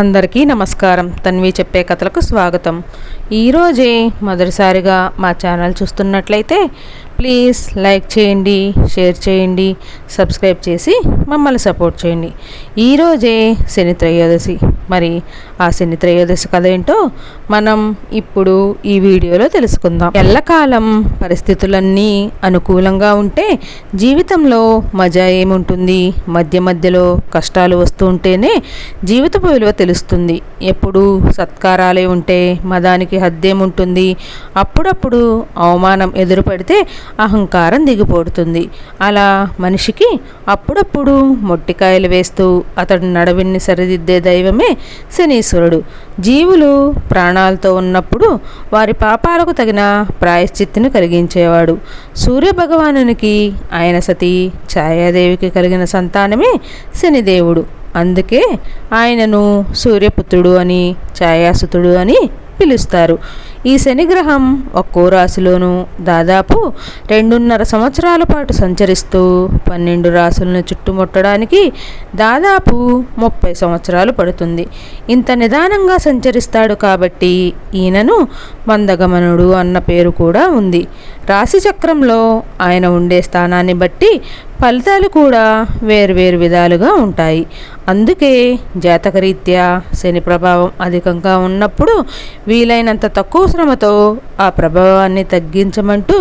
అందరికీ నమస్కారం. తన్వి చెప్పే కథలకు స్వాగతం. ఈరోజే మొదటిసారిగా మా ఛానల్ చూస్తున్నట్లయితే ప్లీజ్ లైక్ చేయండి షేర్ చేయండి సబ్స్క్రైబ్ చేసి మమ్మల్ని సపోర్ట్ చేయండి. ఈరోజే శని త్రయోదశి మరి ఆ శని త్రయోదశి కథ ఏంటో మనం ఇప్పుడు ఈ వీడియోలో తెలుసుకుందాం. ఎల్లకాలం పరిస్థితులన్నీ అనుకూలంగా ఉంటే జీవితంలో మజా ఏముంటుంది? మధ్య మధ్యలో కష్టాలు వస్తూ ఉంటేనే జీవితపు విలువ తెలుస్తుంది. ఎప్పుడు సత్కారాలే ఉంటే మదానికి హద్దేముంటుంది అప్పుడప్పుడు అవమానం ఎదురుపడితే అహంకారం దిగిపోడుతుంది. అలా మనిషికి అప్పుడప్పుడు మొట్టికాయలు వేస్తూ అతడు నడవిని సరిదిద్దే దైవమే శనీశ్వరుడు. జీవులు ప్రాణాలతో ఉన్నప్పుడు వారి పాపాలకు తగిన ప్రాయశ్చిత్తిని కలిగించేవాడు. సూర్యభగవానునికి ఆయన సతీ ఛాయాదేవికి కలిగిన సంతానమే శనిదేవుడు. అందుకే ఆయనను సూర్యపుత్రుడు అని ఛాయాసుతుడు అని పిలుస్తారు. ఈ శనిగ్రహం ఒక్కో రాశిలోనూ దాదాపు రెండున్నర సంవత్సరాల పాటు సంచరిస్తూ పన్నెండు రాశులను చుట్టుముట్టడానికి దాదాపు ముప్పై సంవత్సరాలు పడుతుంది. ఇంత నిదానంగా సంచరిస్తాడు కాబట్టి ఈయనను మందగమనుడు అన్న పేరు కూడా ఉంది. రాశి చక్రంలో ఆయన ఉండే స్థానాన్ని బట్టి ఫలితాలు కూడా వేరువేరు విధాలుగా ఉంటాయి. అందుకే జాతకరీత్యా శని ప్రభావం అధికంగా ఉన్నప్పుడు వీలైనంత తక్కువ శ్రమతో ఆ ప్రభావాన్ని తగ్గించమంటూ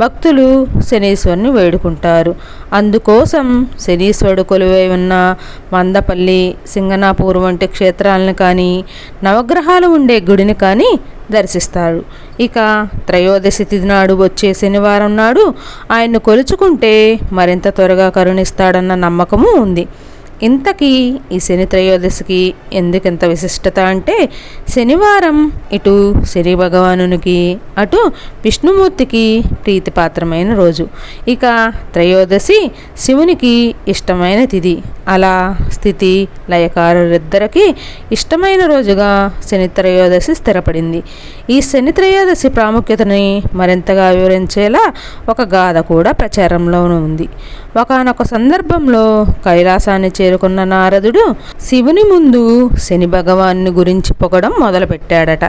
భక్తులు శనీశ్వరుని వేడుకుంటారు. అందుకోసం శనీశ్వరుడు కొలువై ఉన్న మందపల్లి సింగనాపూర్ వంటి క్షేత్రాలను కానీ నవగ్రహాలు ఉండే గుడిని కానీ దర్శిస్తారు. ఇక త్రయోదశి తిథి నాడు వచ్చే శనివారం నాడు ఆయన్ను కొలుచుకుంటే మరింత త్వరగా కరుణిస్తాడన్న నమ్మకము ఉంది. ఇంతకీ ఈ శని త్రయోదశికి ఎందుకింత విశిష్టత అంటే శనివారం ఇటు శని భగవానునికి అటు విష్ణుమూర్తికి ప్రీతిపాత్రమైన రోజు. ఇక త్రయోదశి శివునికి ఇష్టమైన తిథి. అలా స్థితి లయకారులిద్దరికీ ఇష్టమైన రోజుగా శని త్రయోదశి స్థిరపడింది. ఈ శని త్రయోదశి ప్రాముఖ్యతని మరింతగా వివరించేలా ఒక గాథ కూడా ప్రచారంలోనూ ఉంది. ఒకనొక సందర్భంలో కైలాసాన్ని చేరుకున్న నారదుడు శివుని ముందు శని భగవాన్ని గురించి పొగడం మొదలుపెట్టాడట.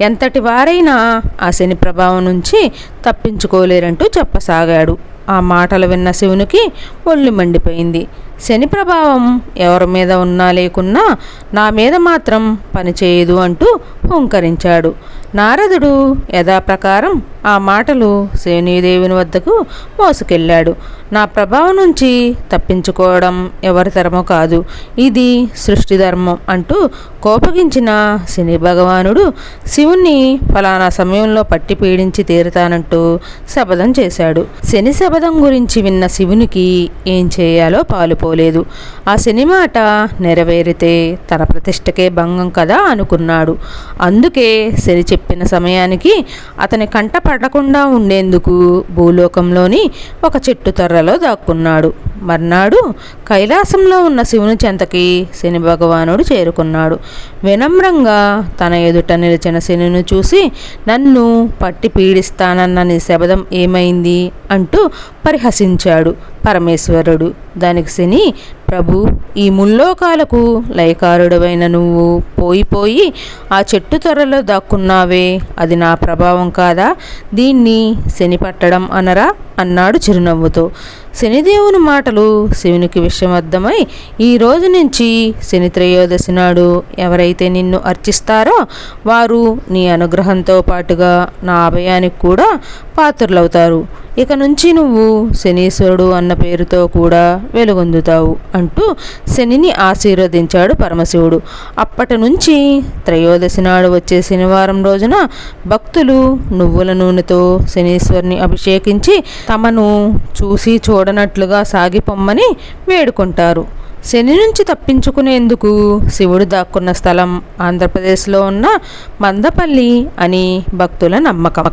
ఎంతటి వారైనా ఆ శని ప్రభావం నుంచి తప్పించుకోలేరంటూ చెప్పసాగాడు. ఆ మాటలు విన్న శివునికి ఒళ్ళు మండిపోయింది. శని ప్రభావం ఎవరి మీద ఉన్నా లేకున్నా నా మీద మాత్రం పనిచేయదు అంటూ హుంకరించాడు. నారదుడు యథాప్రకారం ఆ మాటలు శనిదేవుని వద్దకు మోసుకెళ్ళాడు. నా ప్రభావం నుంచి తప్పించుకోవడం ఎవరి తరమో కాదు. ఇది సృష్టి ధర్మం అంటూ కోపగించిన శని భగవానుడు శివుణ్ణి ఫలానా సమయంలో పట్టి పీడించి తీరుతానంటూ శపథం చేశాడు. శని శపథం గురించి విన్న శివునికి ఏం చేయాలో పాలుపోలేదు ఆ శని మాట నెరవేరితే తన ప్రతిష్టకే భంగం కదా అనుకున్నాడు. అందుకే శని చెప్పిన సమయానికి అతని కంట పడకుండా ఉండేందుకు భూలోకంలోని ఒక చెట్టు తర్రలో దాక్కున్నాడు. మర్నాడు కైలాసంలో ఉన్న శివుని చెంతకి శని భగవానుడు చేరుకున్నాడు. వినమ్రంగా తన ఎదుట నిలిచిన శనిని చూసి నన్ను పట్టి పీడిస్తానన్న నీ శబదం ఏమైంది? అంటూ పరిహసించాడు పరమేశ్వరుడు. దానికి శని ప్రభు ఈ ముల్లోకాలకు లయకారుడవైన నువ్వు పోయిపోయి ఆ చెట్టు త్వరలో దాక్కున్నావే. అది నా ప్రభావం కాదా? దీన్ని శని పట్టడం అనరా? అన్నాడు చిరునవ్వుతో. శనిదేవుని మాటలు శివునికి విషమర్థమై ఈ రోజు నుంచి శని త్రయోదశి నాడు ఎవరైతే నిన్ను అర్చిస్తారో వారు నీ అనుగ్రహంతో పాటుగా నా అభయానికి కూడా పాత్రలవుతారు. ఇక నుంచి నువ్వు శనీశ్వరుడు అన్న పేరుతో కూడా వెలుగొందుతావు అంటూ శనిని ఆశీర్వదించాడు పరమశివుడు. అప్పటి నుంచి త్రయోదశి నాడు వచ్చే శనివారం రోజున భక్తులు నువ్వుల నూనెతో శనీశ్వరుని అభిషేకించి తమను చూసి చూ చూడనట్లుగా సాగిపొమ్మని వేడుకుంటారు. శని నుంచి తప్పించుకునేందుకు శివుడు దాక్కున్న స్థలం ఆంధ్రప్రదేశ్లో ఉన్న మందపల్లి అని భక్తుల నమ్మకం.